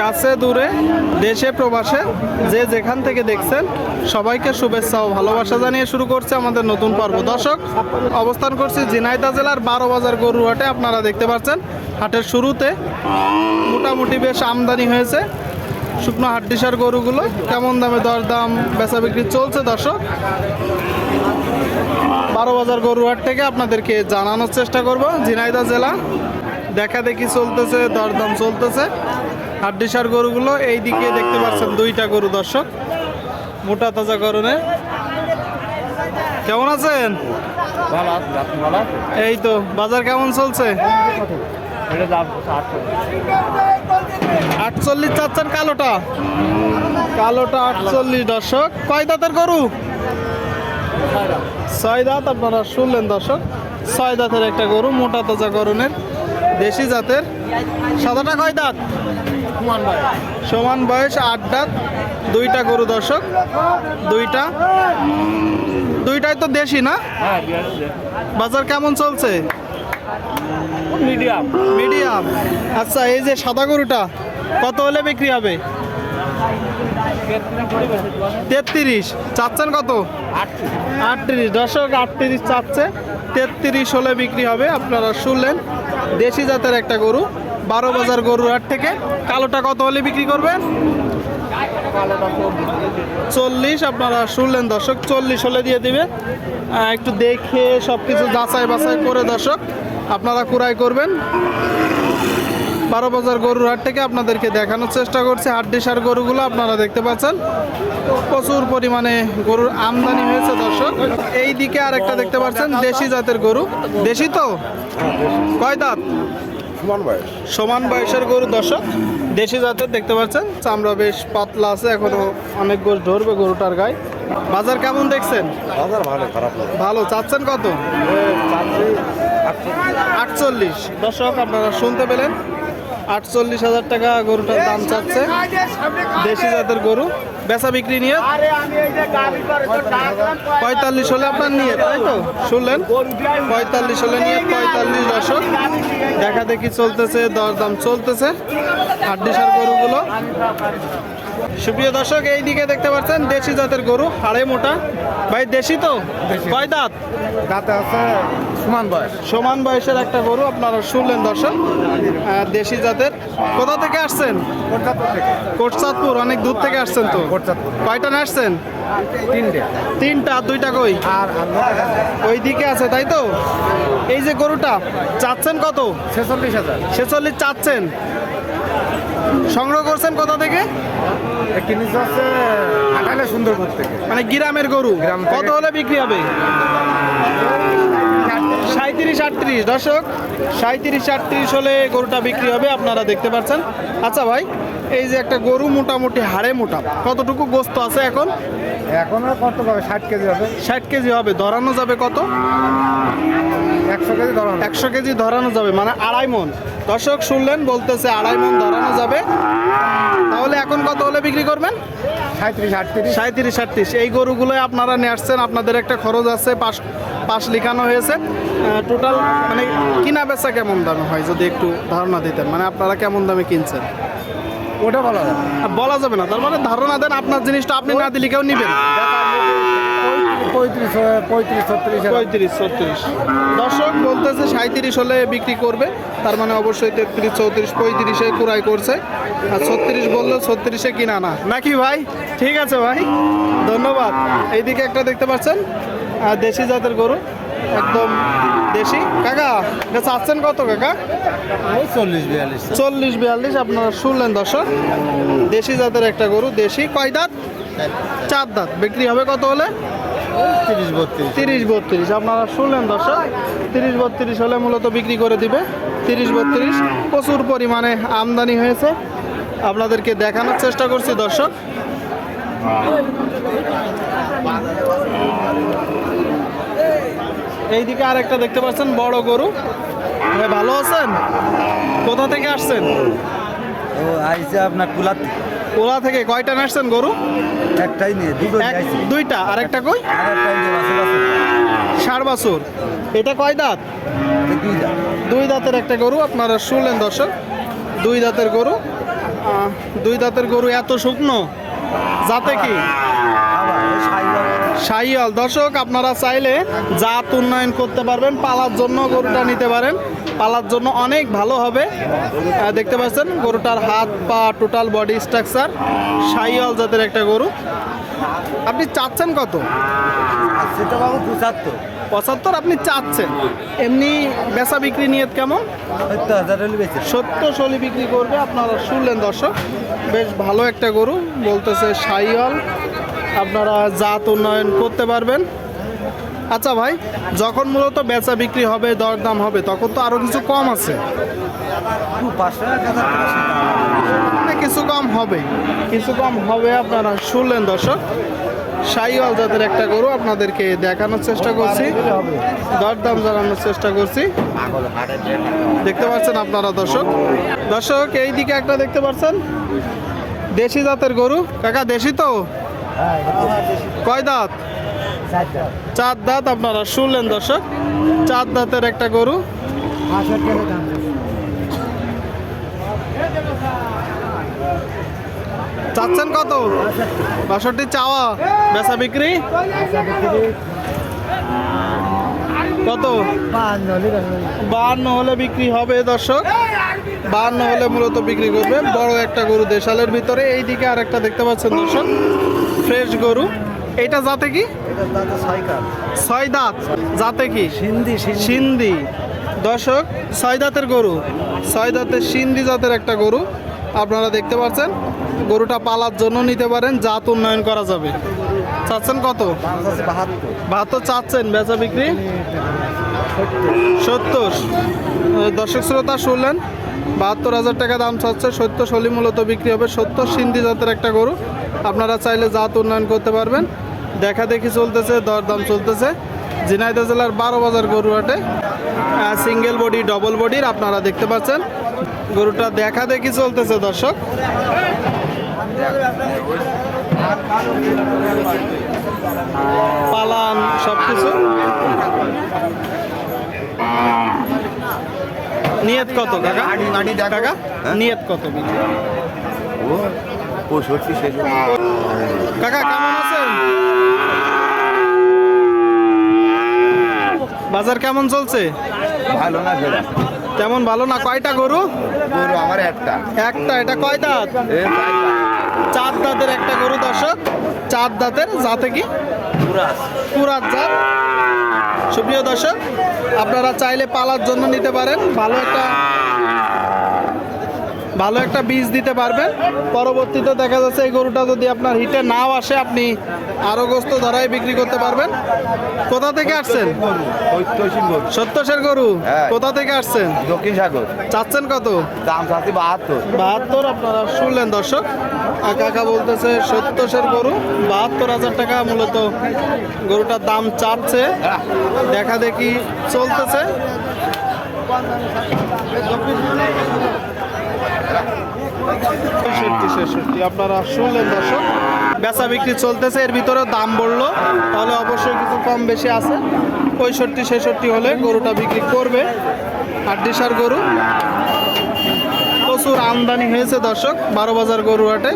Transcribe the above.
কাছে, দূরে, দেশে, প্রবাসে, যে যেখান থেকে দেখছেন, সবাইকে শুভেচ্ছা ও ভালোবাসা জানিয়ে শুরু করছে আমাদের নতুন পর্ব। দর্শক, অবস্থান করছি ঝিনাইদা জেলার বারো বাজার গরুর হাটে আপনারা দেখতে পাচ্ছেন, হাটের শুরুতে মোটামুটি বেশ আমদানি হয়েছে। শুকনো হাড্ডিসার গরুগুলো, কেমন দামে দরদাম, বেচা বিক্রি চলছে দর্শক? বারো বাজার গরুহাট থেকে আপনাদেরকে জানানোর চেষ্টা করব। ঝিনাইদহ জেলা, দেখা দেখি চলতেছে, দরদাম চলতেছে। হাড্ডিসার গরুগুলো এই দিকে দেখতে পাচ্ছেন দুইটা গরু দর্শক মোটা তাজা করণে কেমন আছেন? এই তো বাজার কেমন চলছে? আটচল্লিশ চাচ্ছেন কালোটা। কালোটা আটচল্লিশ দর্শক। কয় দাঁতের গরু? ছয় দাঁত আপনারা শুনলেন দর্শক। ছয় দাঁতের একটা গরু মোটা তাজা গরনের দেশি জাতের। সাদাটা কয় দাঁত? সমান বয়স? আট দাঁত দুইটা গরু দর্শক দুইটা। দুইটাই তো দেশি না? হ্যাঁ বাজার কেমন চলছে? মিডিয়াম। মিডিয়াম। আচ্ছা এই যে সাদা গরুটা কত হলে বিক্রি হবে? তেত্রিশ। চাচ্ছেন কত? আটত্রিশ। দশক আটত্রিশ চাচ্ছে। তেত্রিশ হলে বিক্রি হবে আপনারা শুনলেন। দেশি জাতের একটা গরু। বারো বাজার গরুর হাট থেকে। কালোটা কত হলে বিক্রি করবেন? চল্লিশ, আপনারা শুনলেন দর্শক, চল্লিশ হলে দিয়ে দিবে। একটু দেখে সব কিছু যাচাই বাছাই করে দর্শক, আপনারা কুড়াই করবেন। বারো বাজার গরুর হাট থেকে আপনাদেরকে দেখানোর চেষ্টা করছি। হাড্ডিসার গরুগুলো আপনারা দেখতে পাচ্ছেন। প্রচুর পরিমাণে গরুর আমদানি হয়েছে দর্শক। এই দিকে আরেকটা দেখতে পাচ্ছেন, দেশি জাতের গরু। দেশি তো? কয় দাঁত? কুমান ভাই সমান বয়সের গরু দর্শক দেশি জাতের দেখতে পাচ্ছেন চামড়া বেশ পাতলা আছে এখনও অনেক গোশ ধরবে গরুটার গায়ে। বাজার কেমন দেখছেন? বাজার ভালো খারাপ ভালো চাচ্ছেন কত? আটচল্লিশ। দর্শক আপনারা শুনতে পেলেন আটচল্লিশ হাজার টাকা গরুটার দাম চাচ্ছে দেশি জাতের গরু। বেচা বিক্রি নিয়ে পঁয়তাল্লিশ হলে আপনার নিয়ে তাই তো? শুনলেন? পঁয়তাল্লিশ হলে নিয়ে পঁয়তাল্লিশ দশক দেখা দেখি চলতেছে দরদাম চলতেছে। হাড্ডিসার গরুগুলো। সুপ্রিয় দর্শক এই দিকে দেখতে পাচ্ছেন দেশি জাতের গরু হাড়ে মোটা। ভাই দেশি তো? কয় দাঁত? দাঁতে আছে সুমান বয়স? সমান বয়সের একটা গরু আপনারা শুনলেন দর্শক দেশি জাতের। কোথা থেকে আসছেন? কোটচাঁদপুর অনেক দূর থেকে আসছেন তো? কয়টা আসছেন? তিনটে। তিনটা আর দুইটা কই? আর ওই দিকে আছে তাই তো? এই যে গরুটা চাচ্ছেন কত? ছেচল্লিশ হাজার। ছেচল্লিশ চাচ্ছেন। সংগ্রহ করছেন কোথা থেকে? কিনিস হচ্ছে সুন্দরপুর থেকে। মানে গ্রামের গরু। গ্রাম কত হলে বিক্রি হবে? সাঁত্রিশ আটত্রিশ। দর্শক সাঁত্রিশ আটত্রিশ হলে গরুটা বিক্রি হবে আপনারা দেখতে পাচ্ছেন। আচ্ছা ভাই এই যে একটা গরু মোটামুটি হাড়ে মোটা কতটুকু গোস্ত আছে এখন? এখন কত হবে? ষাট কেজি হবে। ষাট কেজি হবে ধরানো যাবে কত? একশো কেজি ধরো একশো কেজি ধরানো যাবে মানে আড়াই মন। দর্শক শুনলেন বলতেছে আড়াই মন ধরানো যাবে। তাহলে এখন কত হলে বিক্রি করবেন? সাঁত্রিশ আটত্রিশ। সাঁত্রিশ আটত্রিশ। এই গরুগুলোই আপনারা নিয়ে আসছেন আপনাদের একটা খরচ আছে পাশ পাশ লিখানো হয়েছে। টোটাল মানে কিনা বেচা কেমন দামে হয় যদি একটু ধারণা দিতেন? মানে আপনারা কেমন দামে কিনছেন? ওটা হবে আর বলা যাবে না তার মানে ধারণা দেন আপনার জিনিসটা আপনি না দিলে কেউ নিবেন পঁয়ত্রিশ পঁয়ত্রিশ ছত্রিশ পঁয়ত্রিশ ছত্রিশ। দর্শক বলতেছে সাঁত্রিশ হলে বিক্রি করবে। তার মানে অবশ্যই তেত্রিশ চৌত্রিশ পঁয়ত্রিশে কুড়াই করছে। আর ছত্রিশ বলল ছত্রিশে কিনা না। নাকি ভাই? ঠিক আছে ভাই। ধন্যবাদ। এইদিকে একটা দেখতে পাচ্ছেন? আর দেশি জাতের গরু। একদম দেশি। কাকা এটা চাচ্ছেন কত কাকা? চল্লিশ বিয়াল্লিশ। চল্লিশ বিয়াল্লিশ আপনারা শুনলেন দর্শক। দেশি জাতের একটা গরু দেশি। কয় দাঁত। চার দাঁত। বিক্রি হবে কত হলে? তিরিশ বত্রিশ। তিরিশ বত্রিশ। আপনারা শুনলেন দর্শক তিরিশ বত্রিশ হলে মূলত বিক্রি করে দিবে। তিরিশ বত্রিশ প্রচুর পরিমাণে আমদানি হয়েছে। আপনাদেরকে দেখানোর চেষ্টা করছি দর্শক। এইদিকে আরেকটা দেখতে পাচ্ছেন বড় গরু। ভালো আছেন? কোথা থেকে আসছেন? ও আইসে আপনার কুলার ওলা থেকে কয়টা আসছেন গরু? একটাই নিয়ে দুটো দুইটা আর একটা কই ষাট বছর এটা কয় দাঁত? দুই দাঁতের একটা গরু আপনারা শুনলেন দর্শক। দুই দাঁতের গরু। দুই দাঁতের গরু এত শুকনো? যাতে কি? সাইয়াল। দর্শক আপনারা চাইলে জাত উন্নয়ন করতে পারবেন পালার জন্য গরুটা নিতে পারেন। পালার জন্য অনেক ভালো হবে। দেখতে পাচ্ছেন গরুটার হাত পা টোটাল বডি স্ট্রাকচার সাইয়াল জাতের একটা গরু। আপনি চাচ্ছেন কত? পঁচাত্তর। পঁচাত্তর আপনি চাচ্ছেন। এমনি বেচা বিক্রি নিয়ে কেমন? সত্তর শলি বিক্রি করবে আপনারা শুনলেন দর্শক। বেশ ভালো একটা গরু বলতেছে সাইয়াল আপনারা জাত উন্নয়ন করতে পারবেন। আচ্ছা ভাই যখন মূলত বেচা বিক্রি হবে দরদাম হবে তখন তো আরও কিছু কম আছে। মানে কিছু কম হবে। কিছু কম হবে আপনারা শুনলেন দর্শক। সাইওয়াল জাতের একটা গরু আপনাদেরকে দেখানোর চেষ্টা করছি। দরদাম জানানোর চেষ্টা করছি। দেখতে পাচ্ছেন আপনারা দর্শক। দর্শক এই দিকে একটা দেখতে পাচ্ছেন। দেশি জাতের গরু। কাকা দেশি তো। কয় দাঁত? চার দাঁত। আপনারা শুনলেন দর্শক চার দাঁতের একটা গরু। চাচ্ছেন কত? বাষট্টি। চাওয়া বেচা বিক্রি? কত? বাহান্ন হলে বিক্রি। হবে দর্শক। বাহান্ন হলে মূলত বিক্রি করবে বড় একটা গরু দেশালের ভিতরে। এই দিকে আর একটা দেখতে পাচ্ছেন দর্শক ফ্রেশ গরু। এটা যাতে কি? ছয় দাঁত যাতে কি? সিন্ধি সিন্ধি। দর্শক ছয় দাঁতের গরু। ছয় দাঁতের সিন্ধি জাতের একটা গরু। আপনারা দেখতে পাচ্ছেন গরুটা পালার জন্য নিতে পারেন জাত উন্নয়ন করা যাবে। চাচ্ছেন কত? বাহাত্তর। চাচ্ছেন বেচা বিক্রি? সত্তর। দর্শক শ্রোতা শুনলেন বাহাত্তর হাজার টাকা দাম চাচ্ছে সত্তর শলি মূলত বিক্রি হবে। সত্তর সিন্ধি জাতের একটা গরু। আপনারা চাইলে জাত উন্নয়ন করতে পারবেন। দেখা দেখি চলতেছে দরদাম চলতেছে। ঝিনাইদহ জেলার বারো বাজার গরু হাটে সিঙ্গেল বডি ডবল বডির আপনারা দেখতে পাচ্ছেন। গরুটা দেখা দেখি চলতেছে দর্শক। পালান সব কিছু নিয়ত কত কাকা? কাকা নিয়ত কত? ছেষট্টি কাকা কেমন আছেন? বাজার কেমন চলছে? ভালো না ফেরা তেমন ভালো না কয়টা গরু? গরু আমার একটা। একটা এটা কয় দাঁত? চার দাঁতের একটা গরু দর্শক। চার দাঁতের যাতে কি? পুরাত জাত। সুপ্রিয় দর্শক আপনারা চাইলে পালার জন্য নিতে পারেন। ভালো একটা ভালো একটা বীজ দিতে পারবেন। পরবর্তীতে দেখা যাচ্ছে এই গরুটা যদি আপনার হিটে নাও আসে আপনি আরও গোস্ত ধরাই বিক্রি করতে পারবেন। কোথা থেকে আসছেন? ঐতিহাসিক গরু। হ্যাঁ। কোথা থেকে আসছেন? দক্ষিণ সাগর। চাচ্ছেন কত? দাম চাচ্ছি বাহাত্তর। বাহাত্তর আপনারা শুনলেন দর্শক। কাকা বলতেছে সত্তরের গরু। বাহাত্তর হাজার টাকা মূলত গরুটার দাম চাচ্ছে। দেখা দেখি চলতেছে। ছেষট্টি। আপনারা শুনলেন, দর্শক, বেচা বিক্রি চলতেছে, এর ভিতরে দাম বলল। তাহলে অবশ্যই কিছু কম বেশি আছে। পঁয়ষট্টি, ছেষট্টি হলে গরুটা বিক্রি করবে। হাড্ডিসার গরু। প্রচুর আমদানি হয়েছে, দর্শক, বারো বাজার গরু হাটে।